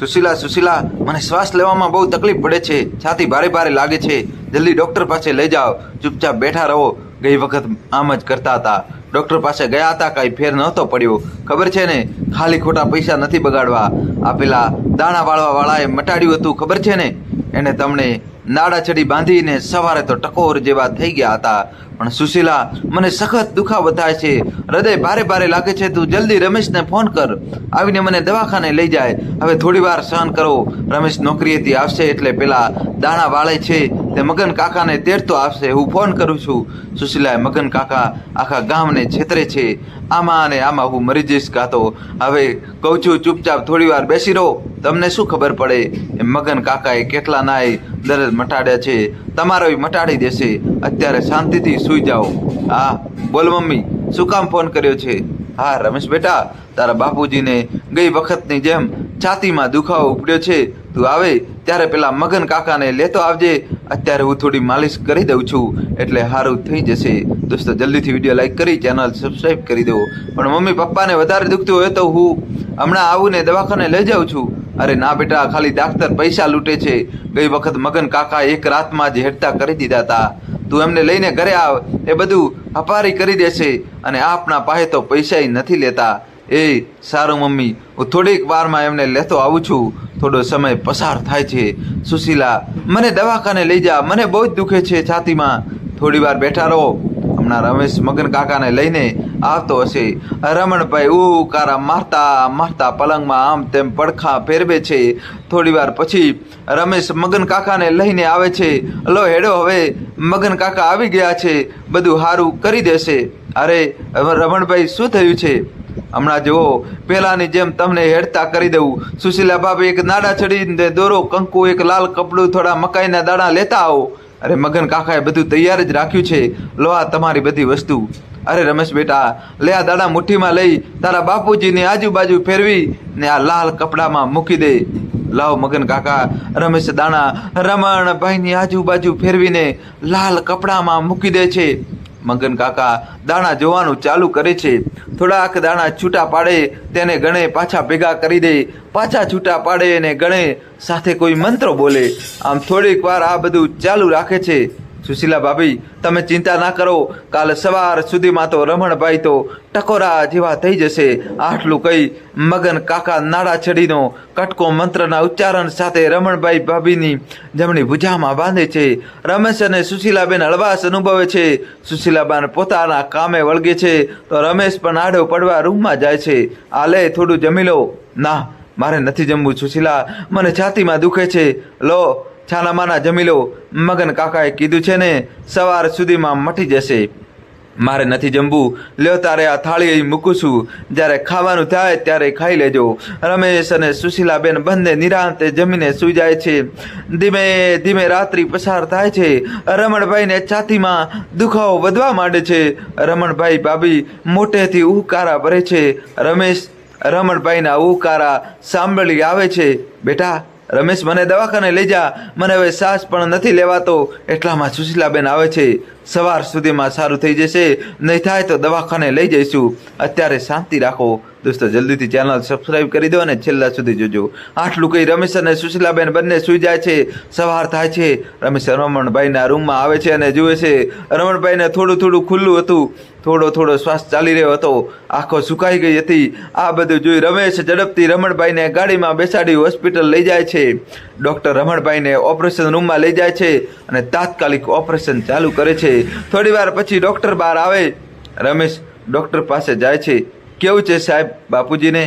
સુશીલા સુશીલા, મને શ્વાસ લેવામાં બહુ તકલીફ પડે છે. છાતી ભારે ભારે લાગે છે. જલ્દી ડૉક્ટર પાસે લઈ જાઓ. ચૂપચાપ બેઠા રહો. ગઈ વખત આમ જ કરતા હતા. ડૉક્ટર પાસે ગયા હતા, કાંઈ ફેર નહોતો પડ્યો. ખબર છે ને, ખાલી ખોટા પૈસા નથી બગાડવા. આ પેલા દાણા વાળવાવાળાએ મટાડ્યું હતું, ખબર છે ને? એને તમને નાડા ચડી બાંધીને સવારે તો ટકોર જેવા થઈ ગયા હતા. પણ સુશીલા, મને સખત દુખાવો થાય છે. હૃદય ભારે ભારે લાગે છે. તું જલ્દી રમેશને ફોન કર. આવીને મને દવાખાને લઈ જાય. હવે થોડી વાર સહન કરો. રમેશ નોકરીએથી આવશે એટલે પેલા દાણા વાળે છે. તે મગન કાકાને તેડતો આવશે. હું ફોન કરું છું. સુશીલાએ મગન કાકા આખા ગામને છેતરે છે. આમાં અને આમાં હું મરી જઈશ કાતો હવે કહું છું, ચૂપચાપ થોડી વાર બેસી રહો. તમને શું ખબર પડે? મગન કાકાએ કેટલા નાય દર્દ મટાડ્યા છે. તમારો મટાડી દેશે. અત્યારે શાંતિથી સૂઈ જાઓ. હા, બોલ મમ્મી, શું કામ ફોન કર્યો છે? હા, રમેશ બેટા, તારા બાપુજીને ગઈ વખતની જેમ છાતીમાં દુખાવો ઉપડ્યો છે. તું આવે, ત્યારે પેલા મગન કાકાને લેતો આવજે. અત્યારે હું થોડી માલિશ કરી દઉં છું, એટલે સારું થઈ જશે. દોસ્તો, જલ્દીથી વીડિયો લાઈક કરી, ચેનલ સબસ્ક્રાઈબ કરી દો. પણ મમ્મી પપ્પાને વધારે દુખતું હોય તો હું હમણાં આવું ને દવાખાને લઈ જાઉં છું. અરે ના બેટા, ખાલી ડાક્ટર પૈસા લૂંટે છે. ગઈ વખત મગન કાકા એક રાતમાં જ હેડતા કરી દીધા હતા તું એમને લઈને ઘરે આવ, એ બધું અપારી કરી દેશે અને આપના પાસે તો પૈસા નથી લેતા. એ સારું મમ્મી, હું થોડીક વારમાં એમને લેતો આવું છું. થોડો સમય પસાર થાય છે. સુશીલા, મને દવાખાને લઈ જા, મને બહુ જ દુખે છે છાતીમાં. થોડી વાર બેઠા રહો. હમણાં રમેશ મગન કાકાને લઈને આવતો હશે. રમણભાઈ ઉકારા મારતા મારતા પલંગમાં આમ તેમ પડખા ફેરવે છે. થોડી વાર પછી રમેશ મગન કાકાને લઈને આવે છે. લો, હેડો હવે. મગન કાકા આવી ગયા છે. બધું સારું કરી દેશે. અરે, રમણભાઈ, શું થયું છે? હમણાં જુઓ પહેલાંની જેમ તમને હેડતા કરી દઉં. સુશીલા ભાભી એક નાડા ચડીને દોરો, કંકુ એક લાલ કપડું થોડા મકાઈના દાણા લેતા આવો. અરે મગન કાકાએ બધું તૈયાર જ રાખ્યું છે. લો આ તમારી બધી વસ્તુ. અરે રમેશ બેટા, લે આ દાડા મુઠ્ઠીમાં લઈ, તારા બાપુજીની આજુબાજુ ફેરવી ને આ લાલ કપડામાં મૂકી દે. લાવ મગન કાકા, રમેશ દાણા રમણભાઈની આજુબાજુ ફેરવીને લાલ કપડામાં મૂકી દે છે. મગન કાકા દાણા જોવાનું ચાલુ કરે છે. થોડાક દાણા છૂટા પાડે તેને ગણે પાછા ભેગા કરી દે. પાછા છૂટા પાડે અને ગણે સાથે કોઈ મંત્ર બોલે. આમ થોડીક વાર આ બધું ચાલુ રાખે છે. સુશીલા ભાભી, તમે ચિંતા ના કરો. કાલે સવાર સુધીમાં તો રમણભાઈ તો ટકોરા જેવા થઈ જશે. આટલું કહી મગન કાકા નાડા છડીનો કટકો મંત્રના ઉચ્ચારણ સાથે રમણભાઈ ભાભીની જમણી ભુજામાં બાંધે છે. રમેશ અને સુશીલાબેન હળવાશ અનુભવે છે. સુશીલાબેન પોતાના કામે વળગે છે. તો રમેશ પણ આડો પડવા રૂમમાં જાય છે. આ લે, થોડું જમી લો. ના, મારે નથી જમવું. સુશીલા, મને છાતીમાં દુખે છે. લો છાના માના જમી લો મગન કાકાએ કીધું છે ને, સવાર સુધીમાં મટી જશે. મારે નથી જમવું. લ્યો તારે આ થાળી મૂકું છું. જ્યારે ખાવાનું થાય ત્યારે ખાઈ લેજો. રમેશ અને સુશીલાબેન બંને નિરાંતે જમીને સૂઈ જાય છે. ધીમે ધીમે રાત્રિ પસાર થાય છે. રમણભાઈને છાતીમાં દુખાવો વધવા માંડે છે. રમણભાઈ ભાભી મોટેથી ઉકારા ભરે છે. રમેશ રમણભાઈના ઉકારા સાંભળી આવે છે. બેટા રમેશ, મને દવાખાને લઈ જા. મને હવે શ્વાસ પણ નથી લેવાતો. એટલામાં સુશીલાબેન આવે છે. સવાર સુધીમાં સારું થઈ જશે. નહીં થાય તો દવાખાને લઈ જઈશું. અત્યારે શાંતિ રાખો. દોસ્તો, જલ્દીથી ચેનલ સબસ્ક્રાઇબ કરી દો અને છેલ્લા સુધી જોજો. આટલું કહી રમેશ અને સુશીલાબેન બંને સૂઈ જાય છે. સવાર થાય છે. રમેશ રમણભાઈના રૂમમાં આવે છે અને જુએ છે. રમણભાઈને થોડું થોડું ખુલ્લું હતું. થોડો થોડો શ્વાસ ચાલી રહ્યો હતો. આંખો સુકાઈ ગઈ હતી. આ બધું જોઈ રમેશ ઝડપથી રમણભાઈને ગાડીમાં બેસાડી હોસ્પિટલ લઈ જાય છે. ડૉક્ટર રમણભાઈને ઓપરેશન રૂમમાં લઈ જાય છે અને તાત્કાલિક ઓપરેશન ચાલુ કરે છે. થોડી વાર પછી ડૉક્ટર બહાર આવે. રમેશ ડૉક્ટર પાસે જાય છે. કેવું છે સાહેબ બાપુજીને?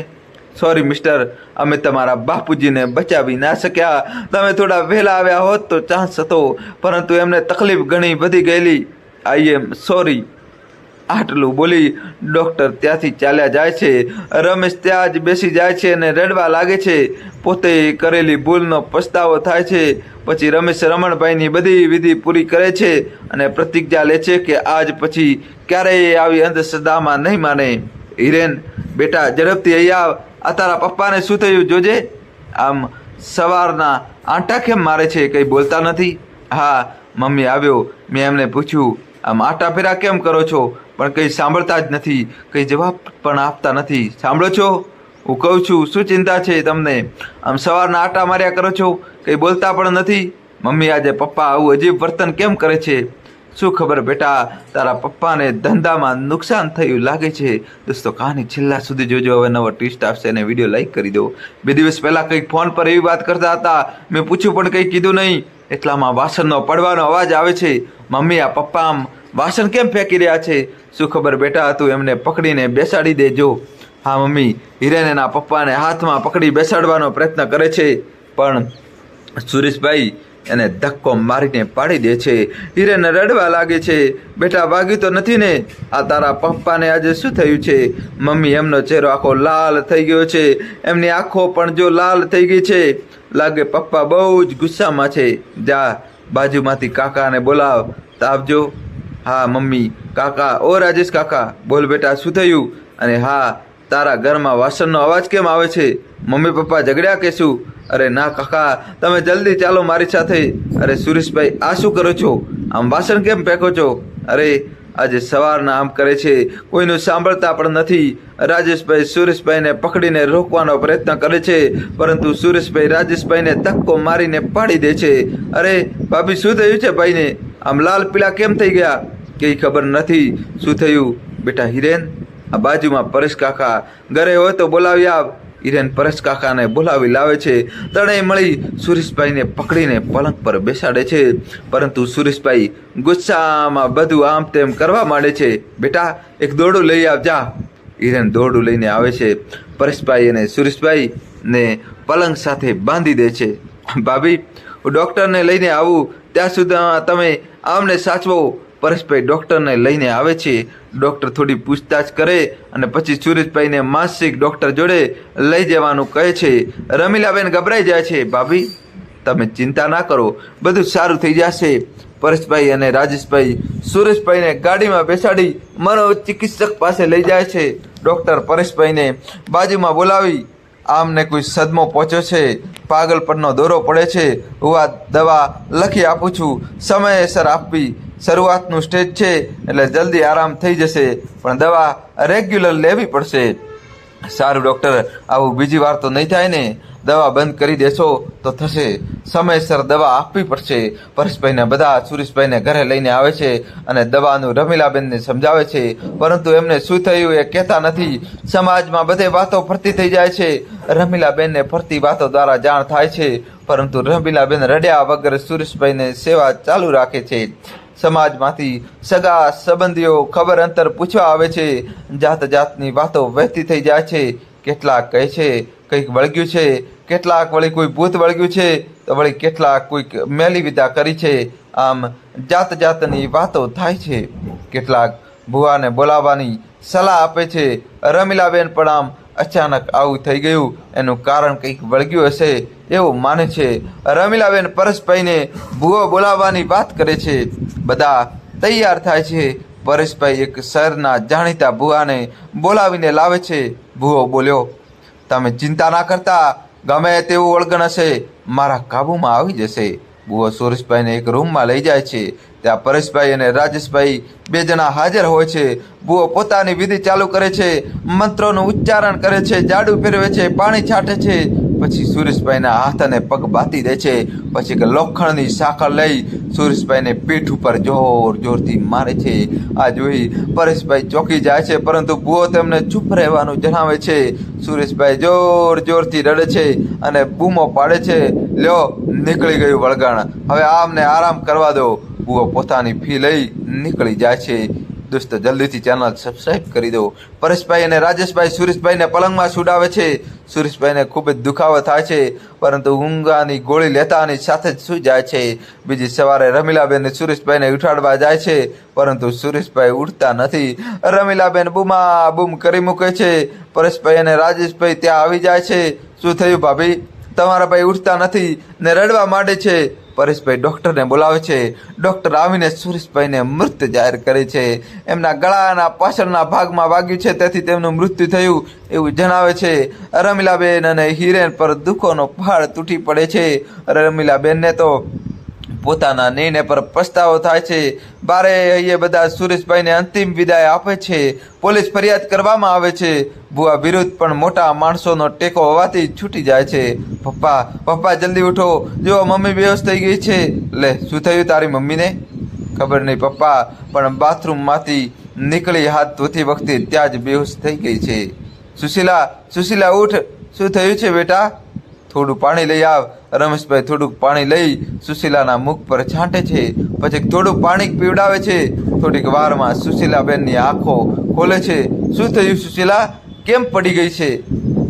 સોરી મિસ્ટર અમે તમારા બાપુજીને બચાવી ના શક્યા. તમે થોડા વહેલા આવ્યા હોત તો ચાન્સ હતો, પરંતુ એમને તકલીફ ઘણી વધી ગયેલી. આઈ એમ સોરી આટલું બોલી ડૉક્ટર ત્યાંથી ચાલ્યા જાય છે. રમેશ ત્યાં જ બેસી જાય છે અને રડવા લાગે છે. પોતે કરેલી ભૂલનો પસ્તાવો થાય છે. પછી રમેશ રમણભાઈની બધી વિધિ પૂરી કરે છે અને પ્રતિજ્ઞા લે છે કે આજ પછી ક્યારેય આવી અંધશ્રદ્ધામાં નહીં માને. હિરેન, બેટા, ઝડપથી અહીંયા આ તારા પપ્પાને શું થયું જોજે? આમ સવારના આંટા કેમ મારે છે કંઈ બોલતા નથી? હા, મમ્મી આવ્યો. મેં એમને પૂછ્યું, આમ આટા ફેરા કેમ કરો છો? પણ કંઈ સાંભળતા જ નથી. કંઈ જવાબ પણ આપતા નથી. સાંભળો છો? હું કહું છું, શું ચિંતા છે તમને? આમ સવારના આટા માર્યા કરો છો? કંઈ બોલતા પણ નથી. મમ્મી આજે પપ્પા આવું અજીબ વર્તન કેમ કરે છે? શું ખબર બેટા, તારા પપ્પાને ધંધામાં નુકસાન થયું લાગે છે? દોસ્તો કહાની છેલ્લા સુધી જોજો, હવે નવો ટ્વિસ્ટ આવશે અને વીડિયો લાઈક કરી દો. બે દિવસ પહેલાં કંઈક ફોન પર એવી વાત કરતા હતા, મેં પૂછ્યું પણ કંઈ કીધું નહીં. એટલામાં વાસણનો પડવાનો અવાજ આવે છે. મમ્મી, આ પપ્પા આમ વાસણ કેમ ફેંકી રહ્યા છે? શું ખબર બેટા, તું એમને પકડીને બેસાડી દેજો. હા, મમ્મી, હિરેન એના પપ્પાને હાથમાં પકડી બેસાડવાનો પ્રયત્ન કરે છે. પણ સુરેશભાઈ એને ધક્કો મારીને પાડી દે છે. હિરેન રડવા લાગે છે. બેટા વાગ્યું તો નથી ને. આ તારા પપ્પાને આજે શું થયું છે? મમ્મી એમનો ચહેરો આખો લાલ થઈ ગયો છે. એમની આંખો પણ જો લાલ થઈ ગઈ છે. લાગે પપ્પા બહુ જ ગુસ્સામાં છે. જા, બાજુમાંથી કાકાને બોલાવ. તાવજો. હા, મમ્મી. કાકા. ઓ રાજેશ કાકા, બોલ બેટા, શું થયું? અને હા, તારા ઘરમાં વાસણનો અવાજ કેમ આવે છે? મમ્મી પપ્પા ઝઘડ્યા કે શું? અરે ના કાકા, તમે જલ્દી ચાલો મારી સાથે. અરે સુરેશભાઈ, આ શું કરો છો? આમ વાસણ કેમ ફેંકો છો? અરે, આજે સવારના આમ કરે છે. કોઈનું સાંભળતા પણ નથી. રાજેશભાઈ સુરેશભાઈને પકડીને રોકવાનો પ્રયત્ન કરે છે, પરંતુ સુરેશભાઈ રાજેશભાઈને ધક્કો મારીને પાડી દે છે. અરે, ભાભી, શું થયું છે ભાઈને? આમ લાલ પીળા કેમ થઈ ગયા? કંઈ ખબર નથી. શું થયું? બેટા હિરેન, આ બાજુમાં પરેશ કાકા. ઘરે હોય તો બોલાવી આવ. હિરેન પરેશ કાકાને બોલાવી લાવે છે. તણે મળી સુરેશભાઈને પકડીને પલંગ પર બેસાડે છે. પરંતુ સુરેશભાઈ ગુસ્સામાં બધું આમ તેમ કરવા માંડે છે. બેટા, એક દોરડું લઈ આવજા હિરેન દોરડું લઈને આવે છે. પરેશભાઈ અને સુરેશભાઈ ને પલંગ સાથે બાંધી દે છે. ભાભી, હું ડૉક્ટરને લઈને આવું. ત્યાં સુધીમાં તમે આમને સાચવો. પરેશભાઈ ડૉક્ટરને લઈને આવે છે. ડૉક્ટર થોડી પૂછતાછ કરે અને પછી સુરેશભાઈને માનસિક ડૉક્ટર જોડે લઈ જવાનું કહે છે. રમીલાબેન ગભરાઈ જાય છે. ભાભી, તમે ચિંતા ના કરો. બધું સારું થઈ જશે. પરેશભાઈ અને રાજેશભાઈ સુરેશભાઈને ગાડીમાં બેસાડી મનોચિકિત્સક પાસે લઈ જાય છે. ડૉક્ટર પરેશભાઈને બાજુમાં બોલાવી આમને કોઈ સદમો પહોંચ્યો છે. પાગલપણનો દોરો પડે છે. હું આ દવા લખી આપું છું. સમયસર આપવી. શરૂઆતનું સ્ટેજ છે, એટલે જલ્દી આરામ થઈ જશે, પણ દવા રેગ્યુલર લેવી પડશે. સારું, ડૉક્ટર આવું બીજી વાર તો નહીં થાય ને? દવા બંધ કરી દેશો તો થશે. સમયસર દવા આપવી પડશે. પરેશભાઈને બધા સુરેશભાઈને ઘરે લઈને આવે છે અને દવાનું રમીલાબેનને સમજાવે છે. પરંતુ એમને શું થયું એ કહેતા નથી. સમાજમાં બધે વાતો ફરતી થઈ જાય છે. રમીલાબેનને ફરતી વાતો દ્વારા જાણ થાય છે. પરંતુ રમીલાબેન રડ્યા વગર સુરેશભાઈને સેવા ચાલુ રાખે છે. સમાજમાંથી સગા સંબંધીઓ ખબર અંતર પૂછવા આવે છે. જાત જાતની વાતો વહેતી થઈ જાય છે. કેટલાક કહે છે, કંઈક વળગ્યું છે. કેટલાક વળી, કોઈ ભૂત વળગ્યું છે. તો વળી કેટલાક કોઈક મેલી વિદા કરી છે. આમ જાત જાતની વાતો થાય છે. કેટલાક ભુવાને બોલાવવાની સલાહ આપે છે. રમીલાબેન પણ આમ અચાનક આવું થઈ ગયું. એનું કારણ કંઈક વળગ્યું હશે એવું માને છે. રમીલાબેન પરેશભાઈને ભૂવો બોલાવવાની વાત કરે છે. બધા તૈયાર થાય છે. પરેશભાઈ એક શહેરના જાણીતા ભૂવાને બોલાવીને લાવે છે. ભૂવો બોલ્યો, તમે ચિંતા ના કરતા. ગમે તેવું ઓળગણ હશે. મારા કાબૂમાં આવી જશે. ભૂવો સુરેશભાઈને એક રૂમમાં લઈ જાય છે. ત્યાં પરેશભાઈ અને રાજેશભાઈ બે જણા હાજર હોય છે. બુઓ પોતાની વિધિ ચાલુ કરે છે, મંત્રોનું ઉચ્ચારણ કરે છે, જાડુ ફેરવે છે, પાણી છાંટે છે. પછી સુરેશભાઈના હાથ અને પગ બાંધી દે છે. પછી એક લોખંડની સાંકળ લઈ સુરેશભાઈને પીઠ ઉપર જોર જોરથી મારે છે. આ જોઈ પરેશભાઈ ચોંકી જાય છે, પરંતુ ભૂવો તેમને ચૂપ રહેવાનું જણાવે છે. સુરેશભાઈ જોર જોરથી રડે છે અને બૂમો પાડે છે. લ્યો, નીકળી ગયું વળગાણ. હવે આમને આરામ કરવા દો. ભૂવો પોતાની ફી લઈ નીકળી જાય છે. દોસ્તો, જલ્દીથી ચેનલ સબસ્ક્રાઇબ કરી દો. પરેશભાઈ અને રાજેશભાઈ સુરેશભાઈને પલંગમાં સુડાવે છે. સુરેશભાઈને ખૂબ જ દુખાવો થાય છે, પરંતુ ઊંઘાની ગોળી લેતાની સાથે જ સૂઈ જાય છે. બીજી સવારે રમીલાબેન સુરેશભાઈને ઉઠાડવા જાય છે, પરંતુ સુરેશભાઈ ઉઠતા નથી. રમીલાબેન બૂમા બૂમ કરી મૂકે છે. પરેશભાઈ અને રાજેશભાઈ ત્યાં આવી જાય છે. શું થયું ભાભી? તમારા ભાઈ ઉઠતા નથી ને રડવા માંડે છે. પરેશભાઈ ડૉક્ટરને બોલાવે છે. ડૉક્ટર આવીને સુરેશભાઈને મૃત જાહેર કરે છે. એમના ગળાના પાછળના ભાગમાં વાગ્યું છે, તેથી તેમનું મૃત્યુ થયું એવું જણાવે છે. રમીલાબેન અને હિરેન પર દુઃખોનો પહાડ તૂટી પડે છે. રમીલાબેનને તો પોતાના નિર્ણય પર પસ્તાવો થાય છે. બારે અહીંયા બધા સુરેશભાઈને અંતિમ વિદાય આપે છે. પોલીસ ફરિયાદ કરવામાં આવે છે. બુઆ વિરુદ્ધ પણ મોટા માણસોનો ટેકો હોવાથી છૂટી જાય છે. પપ્પા પપ્પા, જલ્દી ઉઠો. જો મમ્મી બેહોશ થઈ ગઈ છે. લે, શું થયું તારી મમ્મીને? ખબર નહીં, પપ્પા, પણ બાથરૂમમાંથી નીકળી હાથ ધોતી વખતે ત્યાં જ બેહોશ થઈ ગઈ છે. સુશીલા સુશીલા, ઉઠ. શું થયું છે બેટા? થોડું પાણી લઈ આવ. રમેશભાઈ થોડુંક પાણી લઈ સુશીલાના મુખ પર છાંટે છે. પછી થોડુંક પાણી પીવડાવે છે. થોડીક વારમાં સુશીલાબેનની આંખો ખોલે છે. શું થયું સુશીલા? કેમ પડી ગઈ છે?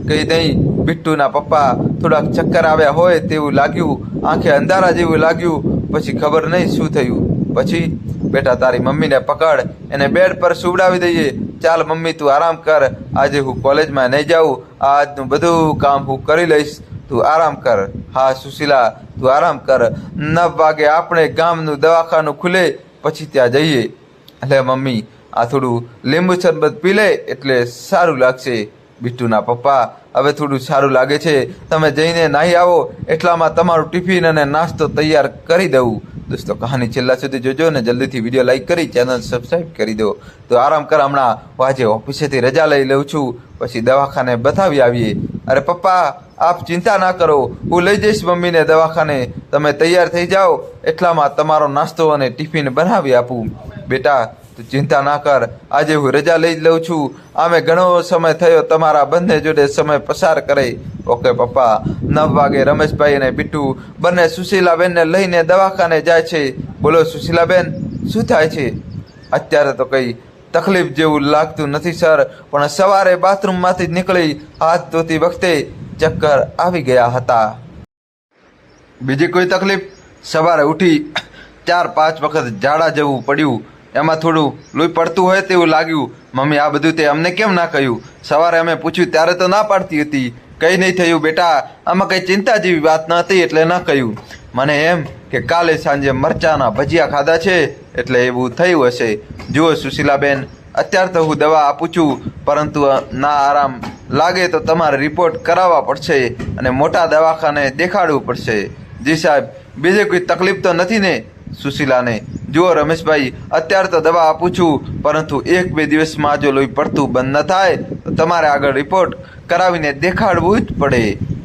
કહી દઈ બિટ્ટુના પપ્પા થોડાક ચક્કર આવ્યા હોય તેવું લાગ્યું. આંખે અંધારા જેવું લાગ્યું. પછી ખબર નહીં શું થયું. પછી, બેટા, તારી મમ્મીને પકડ. એને બેડ પર સુવડાવી દઈએ. ચાલ મમ્મી, તું આરામ કર. આજે હું કોલેજમાં નહીં જાઉં. આજનું બધું કામ હું કરી લઈશ. તું આરામ કર. હા, સુશીલા, તું આરામ કર. નવ વાગે આપણે ગામનું દવાખાનું ખુલે, પછી ત્યાં જઈએ. એટલે મમ્મી, આ થોડું લીંબુ શરબત પી લે એટલે સારું લાગશે. બિટ્ટુના પપ્પા, હવે થોડું સારું લાગે છે. તમે જઈને નાહી આવો, એટલામાં તમારું ટિફિન અને નાસ્તો તૈયાર કરી દઉં. દોસ્તો, કહાની છેલ્લા સુધી જોજો ને જલ્દીથી વીડિયો લાઇક કરી, ચેનલ સબસ્ક્રાઈબ કરી દો. તો આરામ કર, હમણાં હું આજે ઓફિસેથી રજા લઈ લઉં છું. પછી દવાખાને બતાવી આવીએ. અરે પપ્પા, આપ ચિંતા ના કરો. હું લઈ જઈશ મમ્મીને દવાખાને. તમે તૈયાર થઈ જાઓ. એટલામાં તમારો નાસ્તો અને ટિફિન બનાવી આપું. બેટા, તું ચિંતા ના કર. આજે હું રજા લઈ લઉં છું. આમે ઘણો સમય થયો તમારા બંને જોડે સમય પસાર કરે. ઓકે પપ્પા, નવ વાગે રમેશભાઈ અને બિટ્ટુ બંને સુશીલાબેનને લઈને દવાખાને જાય છે. બોલો સુશીલાબેન, શું થાય છે? અત્યારે તો કંઈ તકલીફ જેવું લાગતું નથી, સર. પણ સવારે બાથરૂમમાંથી નીકળી હાથ ધોતી વખતે ચક્કર આવી ગયા હતા. બીજી કોઈ તકલીફ? સવારે ઉઠી ચાર પાંચ વખત ઝાડા જવું પડ્યું. એમાં થોડું લોહી પડતું હોય તેવું લાગ્યું. મમ્મી, આ બધું તે અમને કેમ ના કહ્યું? સવારે અમે પૂછ્યું, ત્યારે તો ના પાડતી હતી. કંઈ નહીં થયું બેટા. આમાં કંઈ ચિંતા જેવી વાત ન હતી એટલે ન કહ્યું. મને એમ કે કાલે સાંજે મરચાના ભજીયા ખાધા છે એટલે એવું થયું હશે. જુઓ સુશીલાબેન, અત્યાર તો હું દવા આપું છું, પરંતુ ના આરામ લાગે તો તમારે રિપોર્ટ કરાવવા પડશે અને મોટા દવાખાને દેખાડવું પડશે. જી સાહેબ, બીજે કોઈ તકલીફ તો નથી ને? સુશીલાને. જુઓ રમેશભાઈ, અત્યાર તો દવા આપું છું, પરંતુ એક બે દિવસમાં જો લોહી પડતું બંધ ન થાય, તો તમારે આગળ રિપોર્ટ કરાવીને દેખાડવું જ પડે.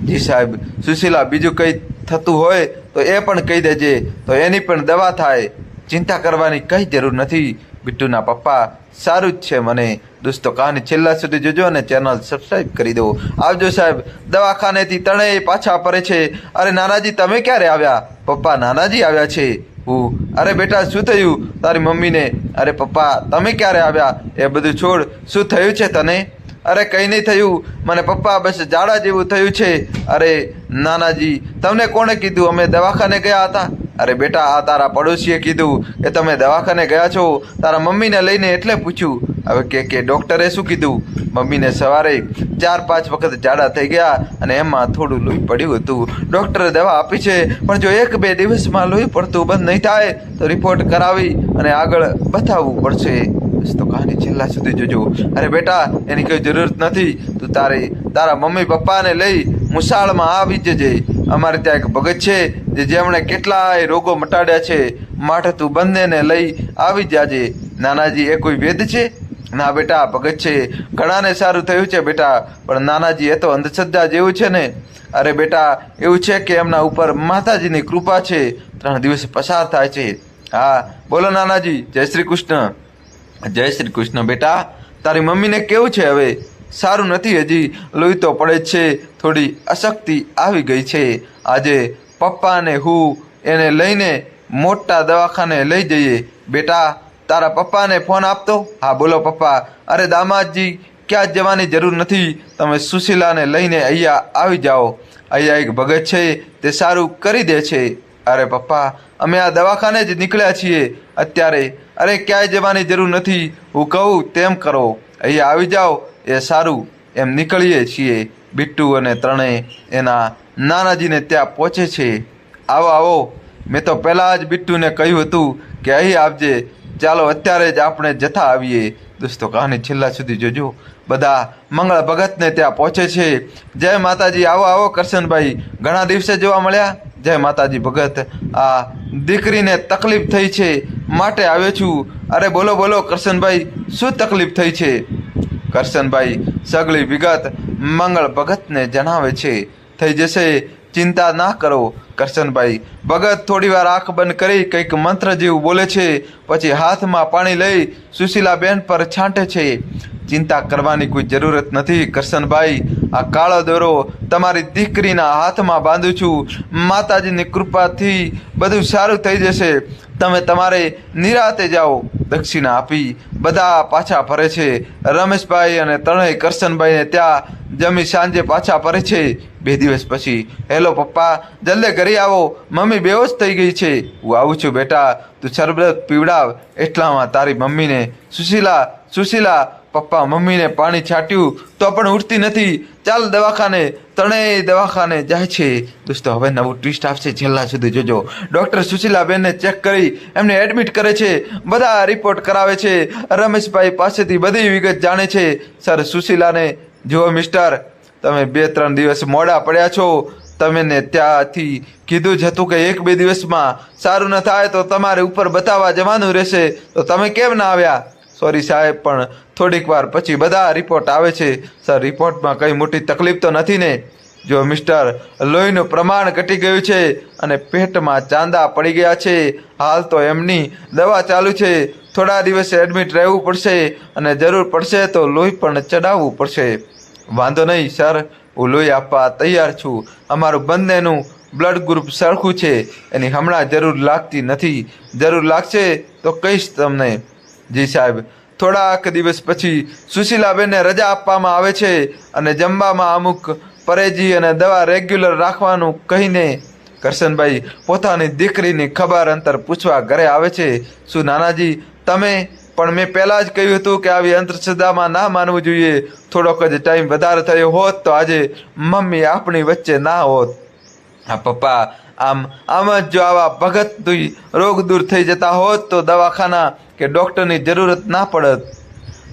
જી સાહેબ, સુશીલા, બીજું કંઈ થતું હોય તો એ પણ કહી દેજે, તો એની પણ દવા થાય. ચિંતા કરવાની કંઈ જરૂર નથી. બિટ્ટુના પપ્પા, સારું જ છે મને. દોસ્તો કહાની છેલ્લા સુધી જોજો અને ચેનલ સબસ્ક્રાઈબ કરી દો. આવજો સાહેબ, દવાખાનેથી ત્રણેય પાછા પડે છે. અરે નાનાજી, તમે ક્યારે આવ્યા? પપ્પા, નાનાજી આવ્યા છે. હું અરે બેટા, શું થયું? તારી મમ્મીને. અરે પપ્પા, તમે ક્યારે આવ્યા? એ બધું છોડ, શું થયું છે તને? અરે કંઈ નહીં થયું. મને પપ્પા બસ ઝાડા જેવું થયું છે. અરે, નાનાજી, તમને કોણે કીધું? અમે દવાખાને ગયા હતા. અરે બેટા, આ તારા પડોશીએ કીધું કે તમે દવાખાને ગયા છો. તારા મમ્મીને લઈને એટલે પૂછ્યું. હવે કે કે ડૉક્ટરે શું કીધું? મમ્મીને સવારે ચાર પાંચ વખત ઝાડા થઈ ગયા અને એમાં થોડું લોહી પડ્યું હતું. ડૉક્ટરે દવા આપી છે, પણ જો એક બે દિવસમાં લોહી પડતું બંધ નહીં થાય, તો રિપોર્ટ કરાવી અને આગળ બતાવવું પડશે. તો કહાની છેલ્લા સુધી જોજો. અરે બેટા, એની કોઈ જરૂરત નથી. તું તારે તારા મમ્મી પપ્પાને લઈ મુસાળમાં આવી જજે. અમારે ત્યાં એક ભગત છે, જે જેમણે કેટલાય રોગો મટાડ્યા છે. માઠ તું બંનેને લઈ આવી જાજે. નાનાજી, એ કોઈ વેદ છે? ના બેટા ભગત છે. ઘણાને સારું થયું છે બેટા, પણ નાનાજી, એ તો અંધશ્રદ્ધા જેવું છે ને. અરે બેટા, એવું છે કે એમના ઉપર માતાજીની કૃપા છે. ત્રણ દિવસ પસાર થાય છે. હા, બોલો નાનાજી, જય શ્રી કૃષ્ણ. જય શ્રી કૃષ્ણ બેટા. તારી મમ્મીને કેવું છે હવે? સારું નથી હજી. લોહી તો પડે છે. થોડી અશક્તિ આવી ગઈ છે. આજે પપ્પાને હું એને લઈને મોટા દવાખાને લઈ જઈએ. બેટા, તારા પપ્પાને ફોન આપતો? હા, બોલો પપ્પા. અરે દામાદજી, ક્યાં જવાની જરૂર નથી? તમે સુશીલાને લઈને અહીંયા આવી જાઓ. અહીંયા એક ભગત છે, તે સારું કરી દે છે. અરે પપ્પા, અમે આ દવાખાને જ નીકળ્યા છીએ. અત્યારે અરે ક્યાંય જવાની જરૂર નથી. હું કહું, તેમ કરો. અહીંયા આવી જાઓ. એ સારું. એમ નીકળીએ છીએ. બિટ્ટુ અને ત્રણેય એના નાનાજીને ત્યાં પહોંચે છે. આવો આવો. મેં તો પહેલાં જ બિટ્ટુને કહ્યું હતું કે અહીં આવજે. ચાલો, અત્યારે જ આપણે જતા આવીએ. દોસ્તો, કહાની છેલ્લા સુધી જોજો. બધા મંગળ ભગતને ત્યાં પહોંચે છે. જય માતાજી. આવો આવો, કરશનભાઈ. ઘણા દિવસે જોવા મળ્યા? જય માતાજી ભગત. આ દીકરીને તકલીફ થઈ છે, માટે આવ્યો છું. અરે બોલો બોલો, કરશનભાઈ, શું તકલીફ થઈ છે? કરશનભાઈ, સગળી વિગત મંગળ ભગતને જણાવે છે. થઈ જશે, ચિંતા ના કરો, કરશનભાઈ. ભગત થોડી વાર આંખ બંધ કરી કંઈક મંત્ર જેવું બોલે છે, પછી હાથમાં પાણી લઈ સુશીલાબેન પર છાંટે છે. ચિંતા કરવાની કોઈ જરૂરત નથી, કરશનભાઈ. આ કાળો દોરો તમારી દીકરીના હાથમાં બાંધું છું. માતાજીની કૃપાથી બધું સારું થઈ જશે. તમે તમારે નિરાતે જાઓ. દક્ષિણા આપી બધા પાછા ફરે છે. રમેશભાઈ અને ત્રણેય કરશનભાઈને ત્યાં જમી સાંજે પાછા ફરે છે. બે દિવસ પછી, હેલો પપ્પા, જલ્દી ઘરે આવો. મમ્મી બેહોશ થઈ ગઈ છે. હું આવું છું બેટા. તું શરબત પીવડાવ. એટલામાં તારી મમ્મીને સુશીલા સુશીલા પપ્પા મમ્મીને પાણી છાંટ્યું તો પણ ઉઠતી નથી. ચાલ દવાખાને. ત્રણેય દવાખાને જાય છે. દોસ્તો, હવે નવું ટ્વિસ્ટ આપશે છેલ્લા સુધી જોજો. ડૉક્ટર સુશીલાબેનને ચેક કરી એમને એડમિટ કરે છે. બધા રિપોર્ટ કરાવે છે. રમેશભાઈ પાસેથી બધી વિગત જાણે છે. સર સુશીલાને, જુઓ મિસ્ટર તમે બે ત્રણ દિવસ મોડા પડ્યા છો. તમે ને ત્યાંથી કીધું જ હતું કે એક બે દિવસમાં સારું ન થાય તો તમારે ઉપર બતાવવા જવાનું રહેશે. તો તમે કેમ ના આવ્યા? સોરી સાહેબ, પણ થોડીક વાર પછી બધા રિપોર્ટ આવે છે. સર રિપોર્ટમાં કંઈ મોટી તકલીફ તો નથી ને? જો મિસ્ટર લોહીનું પ્રમાણ ઘટી ગયું છે અને પેટમાં ચાંદા પડી ગયા છે, હાલ તો એમની દવા ચાલુ છે. થોડા દિવસે એડમિટ રહેવું પડશે અને જરૂર પડશે તો લોહી પણ ચડાવવું પડશે. વાંધો નહીં સર હું લોહી આપવા તૈયાર છું. અમારું બંનેનું બ્લડ ગ્રુપ સરખું છે. એની હમણાં જરૂર લાગતી નથી. જરૂર લાગશે તો કહીશ તમને. જી સાહેબ. થોડાક દિવસ પછી સુશીલાબેનને રજા આપવામાં આવે છે અને જમવામાં અમુક પરેજી અને દવા રેગ્યુલર રાખવાનું કહીને કરશનભાઈ પોતાની દીકરીની ખબર અંતર પૂછવા ઘરે આવે છે. શું નાનાજી, તમે? પણ મેં પહેલાં જ કહ્યું હતું કે આવી અંધશ્રદ્ધામાં ના માનવું જોઈએ. થોડોક જ ટાઈમ વધારે થયો હોત તો આજે મમ્મી આપણી વચ્ચે ના હોત. હા, પપ્પા આમ આમ જ જો આવા ભગત રોગ દૂર થઈ જતા હોત, તો દવાખાના કે ડૉક્ટરની જરૂરત ના પડત.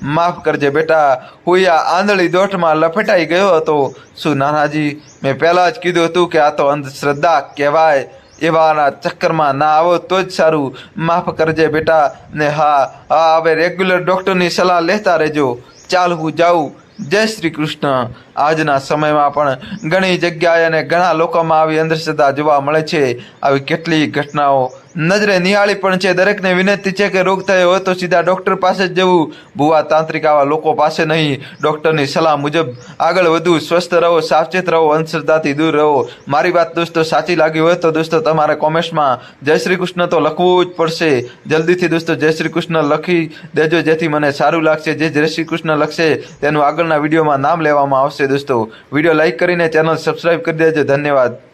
માફ કરજે બેટા, હું આ આંધળી દોઠમાં લપેટાઈ ગયો હતો. શું નાનાજી, મેં પહેલાં જ કીધું હતું કે આ તો અંધશ્રદ્ધા કહેવાય. એવાના ચક્કરમાં ના આવો તો જ સારું. માફ કરજે બેટા, ને હા હા, હવે રેગ્યુલર ડૉક્ટરની સલાહ લેતા રહેજો. ચાલ હું જાઉં. જય શ્રી કૃષ્ણ. આજના સમયમાં પણ ઘણી જગ્યાએ અને ઘણા લોકોમાં આવી અંધશ્રદ્ધા જોવા મળે છે. આવી કેટલી ઘટનાઓ નજરે નિહાળી પણ છે. દરેકને વિનંતી છે કે રોગ થયો હોય તો સીધા ડૉક્ટર પાસે જ જવું. ભુવા તાંત્રિક આવા લોકો પાસે નહીં. ડૉક્ટરની સલાહ મુજબ આગળ વધુ સ્વસ્થ રહો, સાવચેત રહો, અંધશ્રદ્ધાથી દૂર રહો. મારી વાત દોસ્તો સાચી લાગી હોય તો દોસ્તો તમારે કોમેન્ટ્સમાં જય શ્રી કૃષ્ણ તો લખવું જ પડશે. જલ્દીથી દોસ્તો જય શ્રી કૃષ્ણ લખી દેજો જેથી મને સારું લાગશે. જે જય શ્રી કૃષ્ણ લખશે તેનું આગળના વિડીયોમાં નામ લેવામાં આવશે દોસ્તો. વીડિયો લાઇક કરીને ચેનલ સબસ્ક્રાઈબ કરી દેજો. ધન્યવાદ.